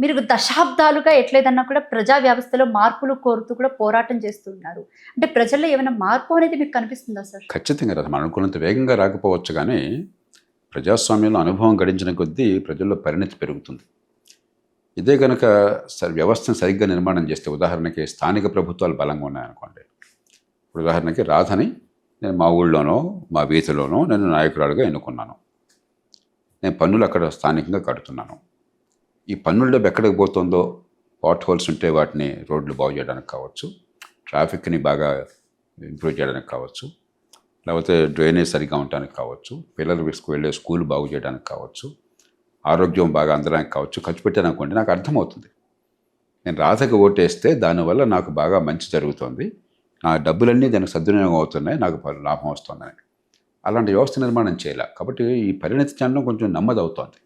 మీరు దశాబ్దాలుగా ఎట్లేదన్నా కూడా ప్రజా వ్యవస్థలో మార్పులు కోరుతూ కూడా పోరాటం చేస్తున్నారు. అంటే ప్రజల్లో ఏమైనా మార్పు అనేది మీకు కనిపిస్తుందా సార్? ఖచ్చితంగా మనం అనుకున్నంత వేగంగా రాకపోవచ్చు కానీ ప్రజాస్వామ్యంలో అనుభవం గడించిన కొద్దీ ప్రజల్లో పరిణతి పెరుగుతుంది. ఇదే కనుక స- వ్యవస్థను సరిగ్గా నిర్మాణం చేస్తే ఉదాహరణకి స్థానిక ప్రభుత్వాలు బలంగా ఉన్నాయనుకోండి. ఇప్పుడు ఉదాహరణకి రాధని నేను మా ఊళ్ళోనో మా వీధిలోనో నేను నాయకురాలుగా ఎన్నుకున్నాను. నేను పన్నులు అక్కడ స్థానికంగా కడుతున్నాను. ఈ పన్నుల డబ్బు ఎక్కడికి పోతుందో పాట్ హోల్స్ ఉంటే వాటిని రోడ్లు బాగు చేయడానికి కావచ్చు ట్రాఫిక్ని బాగా ఇంప్రూవ్ చేయడానికి కావచ్చు లేకపోతే డ్రైనేజ్ సరిగ్గా ఉండడానికి కావచ్చు పిల్లలు వెళ్ళే స్కూల్ బాగు చేయడానికి కావచ్చు ఆరోగ్యం బాగా అందడానికి కావచ్చు ఖర్చు పెట్టాను అనుకోండి నాకు అర్థమవుతుంది. నేను రాధకు ఓటేస్తే దానివల్ల నాకు బాగా మంచి జరుగుతుంది. నా డబ్బులన్నీ దానికి సద్వినియోగం అవుతున్నాయి నాకు లాభం వస్తుందని. అలాంటి వ్యవస్థ నిర్మాణం చేయాలి. కాబట్టి ఈ పరిణతి చెందడం కొంచెం నెమ్మది అవుతోంది.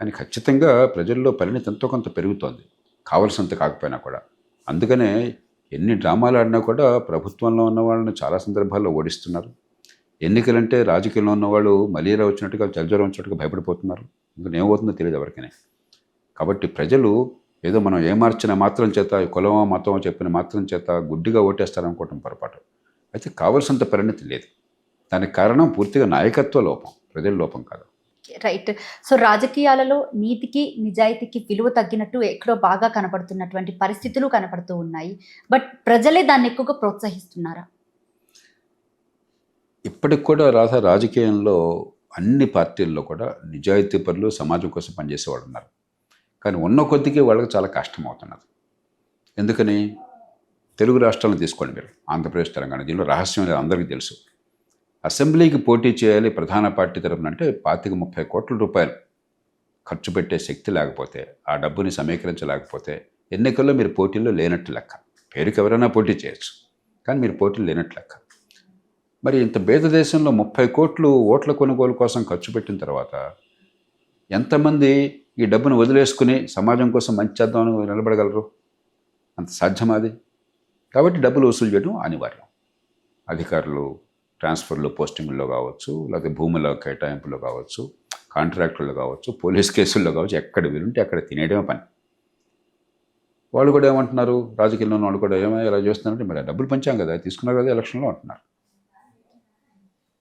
కానీ ఖచ్చితంగా ప్రజల్లో పరిణితి ఎంతో కొంత పెరుగుతోంది. కావలసినంత కాకపోయినా కూడా. అందుకనే ఎన్ని డ్రామాలు ఆడినా కూడా ప్రభుత్వంలో ఉన్న వాళ్ళని చాలా సందర్భాల్లో ఓడిస్తున్నారు. ఎన్నికలంటే రాజకీయంలో ఉన్నవాళ్ళు మలేరియా వచ్చినట్టుగా జలజ్వరం వచ్చినట్టుగా భయపడిపోతున్నారు. ఇంకా ఏమవుతుందో తెలియదు ఎవరికైనా. కాబట్టి ప్రజలు ఏదో మనం ఏమార్చిన మాత్రం చేత కులమో మతమో చెప్పిన మాత్రం చేత గుడ్డిగా ఓటేస్తారనుకోవటం పొరపాటు. అయితే కావలసినంత పరిణతి లేదు. దానికి కారణం పూర్తిగా నాయకత్వ లోపం ప్రజల లోపం కాదు. రైట్. సో రాజకీయాలలో నీతికి నిజాయితీకి విలువ తగ్గినట్టు ఎక్కడో బాగా కనపడుతున్నటువంటి పరిస్థితులు కనపడుతూ ఉన్నాయి. బట్ ప్రజలే దాన్ని ఎక్కువగా ప్రోత్సహిస్తున్నారా? ఇప్పటికి కూడా రాధ రాజకీయంలో అన్ని పార్టీల్లో కూడా నిజాయితీ పనులు సమాజం కోసం పనిచేసేవాళ్ళు ఉన్నారు. కానీ ఉన్న కొద్దికి వాళ్ళకి చాలా కష్టం అవుతున్నది ఎందుకని? తెలుగు రాష్ట్రాలను తీసుకోండి మీరు. ఆంధ్రప్రదేశ్ తెలంగాణ దీనిలో రహస్యం అనేది అందరికీ తెలుసు. అసెంబ్లీకి పోటీ చేయాలి ప్రధాన పార్టీ తరపున అంటే పాతిక ముప్పై కోట్ల రూపాయలు ఖర్చు పెట్టే శక్తి లేకపోతే ఆ డబ్బుని సమీకరించలేకపోతే ఎన్నికల్లో మీరు పోటీల్లో లేనట్టు లెక్క. పేరుకి ఎవరైనా పోటీ చేయొచ్చు కానీ మీరు పోటీలు లేనట్టు లెక్క. మరి ఇంత పేద దేశంలో ముప్పై కోట్లు ఓట్ల కొనుగోలు కోసం ఖర్చు పెట్టిన తర్వాత ఎంతమంది ఈ డబ్బును వదిలేసుకుని సమాజం కోసం మంచి చేద్దామని నిలబడగలరు? అంత సాధ్యమాది కాబట్టి డబ్బులు వసూలు చేయడం అనివార్యం. అధికారులు ట్రాన్స్ఫర్లు పోస్టింగ్లో కావచ్చు లేకపోతే భూముల కేటాయింపులో కావచ్చు కాంట్రాక్టుల్లో కావచ్చు పోలీస్ కేసుల్లో కావచ్చు ఎక్కడ వీలుంటే అక్కడ తినేయడమే పని. వాళ్ళు కూడా ఏమంటున్నారు? రాజకీయంలో వాళ్ళు కూడా ఏమో ఇలా చేస్తున్నారంటే మరి డబ్బులు పంచాం కదా తీసుకున్నారు కదా ఎలక్షన్లో అంటున్నారు.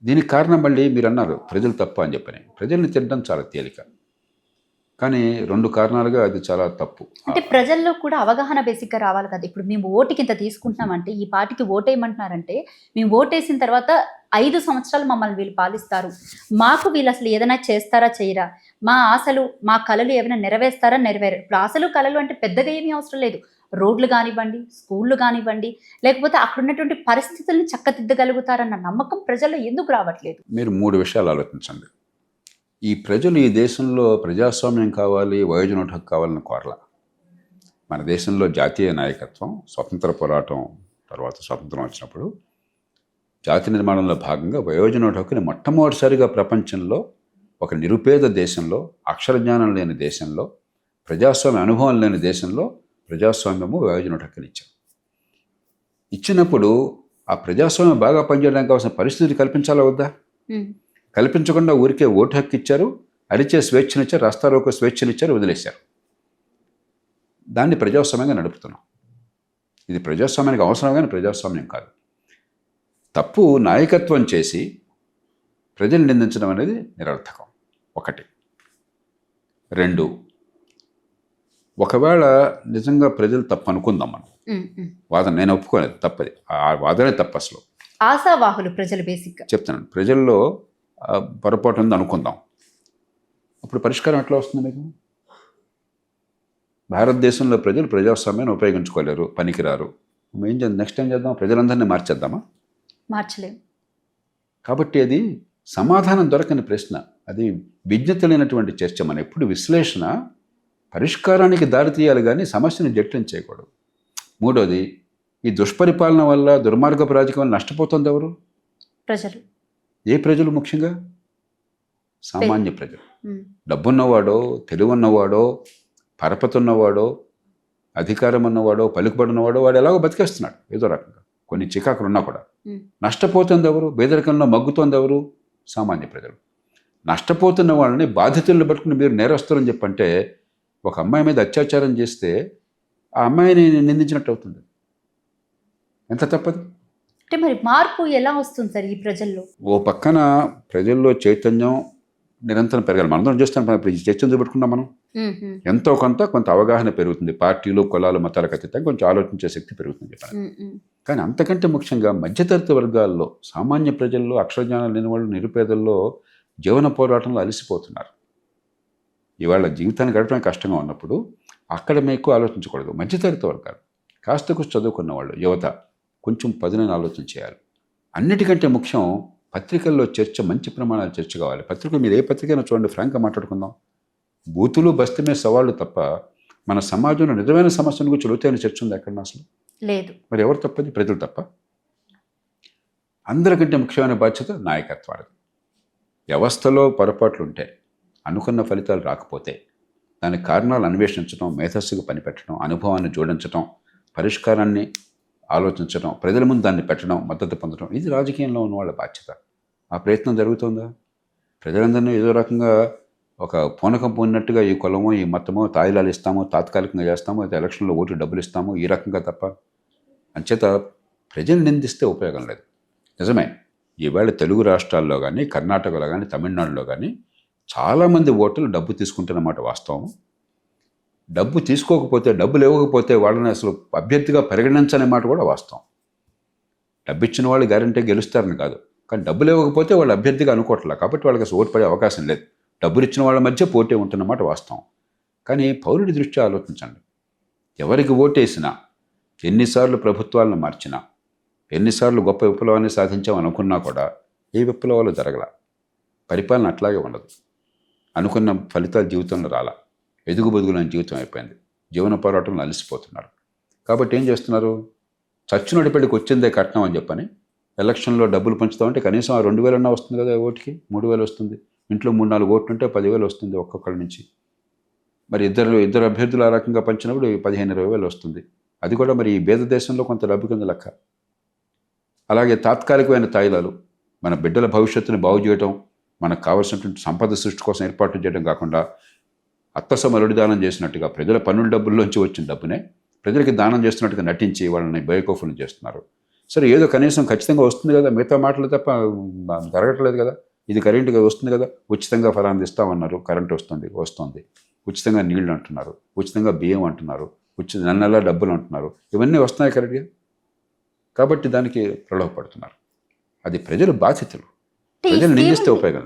దీనికి కారణం మళ్ళీ మీరు అన్నారు ప్రజలు తప్ప అని చెప్పని ప్రజల్ని తినడం చాలా తేలిక. కానీ రెండు కారణాలుగా అది చాలా తప్పు. అంటే ప్రజల్లో కూడా అవగాహన బేసిక్గా రావాలి కదా. ఇప్పుడు మేము ఓటుకి ఇంత తీసుకుంటున్నామంటే ఈ పార్టీకి ఓటేయమంటున్నారంటే మేము ఓటేసిన తర్వాత ఐదు సంవత్సరాలు మమ్మల్ని వీళ్ళు పాలిస్తారు. మాకు వీళ్ళు అసలు ఏదైనా చేస్తారా చేయరా? మా ఆశలు మా కళలు ఏమైనా నెరవేరుస్తారా నెరవేరు ఇప్పుడు ఆశలు కళలు అంటే పెద్దగా ఏమీ అవసరం లేదు. రోడ్లు కానివ్వండి స్కూళ్ళు కానివ్వండి లేకపోతే అక్కడ ఉన్నటువంటి పరిస్థితుల్ని చక్కదిద్దగలుగుతారన్న నమ్మకం ప్రజల్లో ఎందుకు రావట్లేదు? మీరు మూడు విషయాలు ఆలోచించండి. ఈ ప్రజలు ఈ దేశంలో ప్రజాస్వామ్యం కావాలి వయోజనోట హక్కు కావాలని కోరల. మన దేశంలో జాతీయ నాయకత్వం స్వతంత్ర పోరాటం తర్వాత స్వతంత్రం వచ్చినప్పుడు జాతి నిర్మాణంలో భాగంగా వయోజనోట హక్కుని మొట్టమొదటిసారిగా ప్రపంచంలో ఒక నిరుపేద దేశంలో అక్షరజ్ఞానం లేని దేశంలో ప్రజాస్వామ్య అనుభవం లేని దేశంలో ప్రజాస్వామ్యము వయోజనోట హక్కుని ఇచ్చాం. ఇచ్చినప్పుడు ఆ ప్రజాస్వామ్యం బాగా పనిచేయడానికి కావాల్సిన పరిస్థితులు కల్పించాలా వద్దా? కల్పించకుండా ఊరికే ఓటు హక్కు ఇచ్చారు అరిచే స్వేచ్ఛనిచ్చారు రాస్తారోకో స్వేచ్ఛనిచ్చారు వదిలేశారు. దాన్ని ప్రజాస్వామ్యంగా నడుపుతున్నాం. ఇది ప్రజాస్వామ్యానికి అవసరం కానీ ప్రజాస్వామ్యం కాదు. తప్పు నాయకత్వం చేసి ప్రజలు నిందించడం అనేది నిరర్థకం. ఒకటి. రెండు. ఒకవేళ నిజంగా ప్రజలు తప్పు అనుకుందాం మనం. వాదన నేను ఒప్పుకోలేదు తప్పది. ఆ వాదనే తప్పు అసలు. ఆశావాహులు ప్రజలు బేసిక్గా. చెప్తున్నాను. ప్రజల్లో పొరపాటు ఉంది అనుకుందాం. అప్పుడు పరిష్కారం ఎట్లా వస్తుంది మీకు? భారతదేశంలో ప్రజలు ప్రజాస్వామ్యాన్ని ఉపయోగించుకోలేరు పనికిరారు. ఏం చేద్దాం? నెక్స్ట్ ఏం చేద్దాం? ప్రజలందరినీ మార్చేద్దామా? మార్చలేం కాబట్టి అది సమాధానం దొరకని ప్రశ్న. అది విజ్ఞత లేనటువంటి చర్చ. మన ఎప్పుడు విశ్లేషణ పరిష్కారానికి దారితీయాలి కానీ సమస్యను జట్లం చేయకూడదు. మూడోది ఈ దుష్పరిపాలన వల్ల దుర్మార్గపు రాజకీయం నష్టపోతుంది ఎవరు? ప్రజలు. ఏ ప్రజలు ముఖ్యంగా? సామాన్య ప్రజలు. డబ్బున్నవాడో తెలివున్నవాడో పరపతున్నవాడో అధికారం ఉన్నవాడో పలుకుబడినవాడో వాడు ఎలాగో బతికేస్తున్నాడు. ఏదో రకంగా. కొన్ని చికాకులు ఉన్నా కూడా. నష్టపోతుంది ఎవరు? పేదరికంలో మగ్గుతోంది ఎవరు? సామాన్య ప్రజలు. నష్టపోతున్న వాళ్ళని బాధితులను పట్టుకుని మీరు నేరస్తులని చెప్పంటే ఒక అమ్మాయి మీద అత్యాచారం చేస్తే ఆ అమ్మాయిని నిందించినట్టు అవుతుంది. ఎంత తప్పదు? అంటే మరి మార్పు ఎలా వస్తుంది సార్ ఈ ప్రజల్లో? ఓ పక్కన ప్రజల్లో చైతన్యం నిరంతరం పెరగాలి. మనందరం చూస్తాం ఇప్పుడు చర్చను చూపెట్టుకున్నాం మనం. ఎంతో కొంత కొంత అవగాహన పెరుగుతుంది. పార్టీలు కులాలు మతాలకు అతీతంగా కొంచెం ఆలోచించే శక్తి పెరుగుతుంది. కానీ అంతకంటే ముఖ్యంగా మధ్యతరగతి వర్గాల్లో సామాన్య ప్రజల్లో అక్షరజ్ఞానం లేని వాళ్ళు నిరుపేదల్లో జీవన పోరాటంలో అలసిపోతున్నారు. ఇవాళ జీవితాన్ని గడపడం కష్టంగా ఉన్నప్పుడు అక్కడ మీకు ఆలోచించకూడదు. మధ్యతరగతి వర్గాలు. కాస్త కొంచెం చదువుకున్న వాళ్ళు యువత. కొంచెం పదునైన ఆలోచన చేయాలి. అన్నిటికంటే ముఖ్యం పత్రికల్లో చర్చ మంచి ప్రమాణాలు చర్చ కావాలి. పత్రిక మీరు ఏ పత్రికైనా చూడండి ఫ్రాంక్గా మాట్లాడుకుందాం. బూతులు బస్తీ మీద సవాళ్ళు తప్ప మన సమాజంలో నిజమైన సమస్యల గురించి లోతైన చర్చ ఉంది ఎక్కడ అసలు? లేదు. మరి ఎవరు తప్పది ప్రజలు తప్ప? అందరికంటే ముఖ్యమైన బాధ్యత నాయకత్వానికి వ్యవస్థలో పొరపాట్లు ఉంటే అనుకున్న ఫలితాలు రాకపోతే దానికి కారణాలు అన్వేషించడం మేధస్సుకు పనిపెట్టడం అనుభవాన్ని జోడించడం పరిష్కారాన్ని ఆలోచించడం ప్రజల ముందు దాన్ని పెట్టడం మద్దతు పొందడం ఇది రాజకీయంలో ఉన్న వాళ్ళ బాధ్యత. ఆ ప్రయత్నం జరుగుతుందా? ప్రజలందరినీ ఏదో రకంగా ఒక పూనకం పోయినట్టుగా ఈ కులమో ఈ మతమో తాయిలాలు ఇస్తామో తాత్కాలికంగా చేస్తామో అయితే ఎలక్షన్లో ఓటు డబ్బులు ఇస్తామో ఈ రకంగా తప్ప అంచేత ప్రజలు నిందిస్తే ఉపయోగం లేదు. నిజమే ఈవేళ తెలుగు రాష్ట్రాల్లో కానీ కర్ణాటకలో కానీ తమిళనాడులో కానీ చాలామంది ఓటర్లు డబ్బు తీసుకుంటున్నమాట వాస్తవం. డబ్బు తీసుకోకపోతే డబ్బులు ఇవ్వకపోతే వాళ్ళని అసలు అభ్యర్థిగా పరిగణించనే మాట కూడా వాస్తవం. డబ్బు ఇచ్చిన వాళ్ళు గ్యారంటీ గెలుస్తారని కాదు. కానీ డబ్బులు ఇవ్వకపోతే వాళ్ళు అభ్యర్థిగా అనుకోవట్లే. కాబట్టి వాళ్ళకి అసలు ఓటు పడే అవకాశం లేదు. డబ్బులు ఇచ్చిన వాళ్ళ మధ్య పోటీ ఉంటున్నమాట వాస్తవం. కానీ పౌరుడి దృష్ట్యా ఆలోచించండి. ఎవరికి ఓటేసినా ఎన్నిసార్లు ప్రభుత్వాలను మార్చినా ఎన్నిసార్లు గొప్ప విప్లవాన్ని సాధించాం అనుకున్నా కూడా ఏ విప్లవాలు జరగల. పరిపాలన అట్లాగే ఉండదు. అనుకున్న ఫలితాలు జీవితంలో రాలా. ఎదుగు అని జీవితం అయిపోయింది. జీవన పోరాటంలో అలసిపోతున్నారు. కాబట్టి ఏం చేస్తున్నారు? చచ్చినోడి పెళ్ళికి వచ్చిందే కట్నం అని చెప్పని ఎలక్షన్లో డబ్బులు పంచుతామంటే కనీసం ఆ రెండు వేలన్నా వస్తుంది కదా ఓటుకి? మూడు వేలు వస్తుంది. ఇంట్లో మూడు నాలుగు ఓట్లు ఉంటే పదివేలు వస్తుంది ఒక్కొక్కరి నుంచి. మరి ఇద్దరు ఇద్దరు అభ్యర్థులు ఆ రకంగా పంచినప్పుడు పదిహేను ఇరవై వేలు వస్తుంది. అది కూడా మరి ఈ బేద దేశంలో కొంత డబ్బు కింద లెక్క. అలాగే తాత్కాలికమైన తాయిలాలు మన బిడ్డల భవిష్యత్తుని బాగు చేయడం మనకు కావలసినటువంటి సంపద సృష్టి కోసం ఏర్పాటు చేయడం కాకుండా అత్తసమరుడి దానం చేసినట్టుగా ప్రజల పన్నుల డబ్బుల్లోంచి వచ్చిన డబ్బునే ప్రజలకి దానం చేస్తున్నట్టుగా నటించి వాళ్ళని బయోకోఫులు చేస్తున్నారు. సరే ఏదో కనీసం ఖచ్చితంగా వస్తుంది కదా మిగతా మాటలు తప్ప జరగట్లేదు కదా ఇది కరెంటుగా వస్తుంది కదా ఉచితంగా ఫలాన్ని ఇస్తామన్నారు కరెంట్ వస్తుంది వస్తుంది. ఉచితంగా నీళ్ళు అంటున్నారు ఉచితంగా బియ్యం అంటున్నారు ఉచిత నెల నెల డబ్బులు అంటున్నారు ఇవన్నీ వస్తున్నాయి కరెక్ట్గా? కాబట్టి దానికి ప్రలోభపడుతున్నారు. అది ప్రజలు బాధితులు ప్రజలు నిందిస్తే ఉపయోగం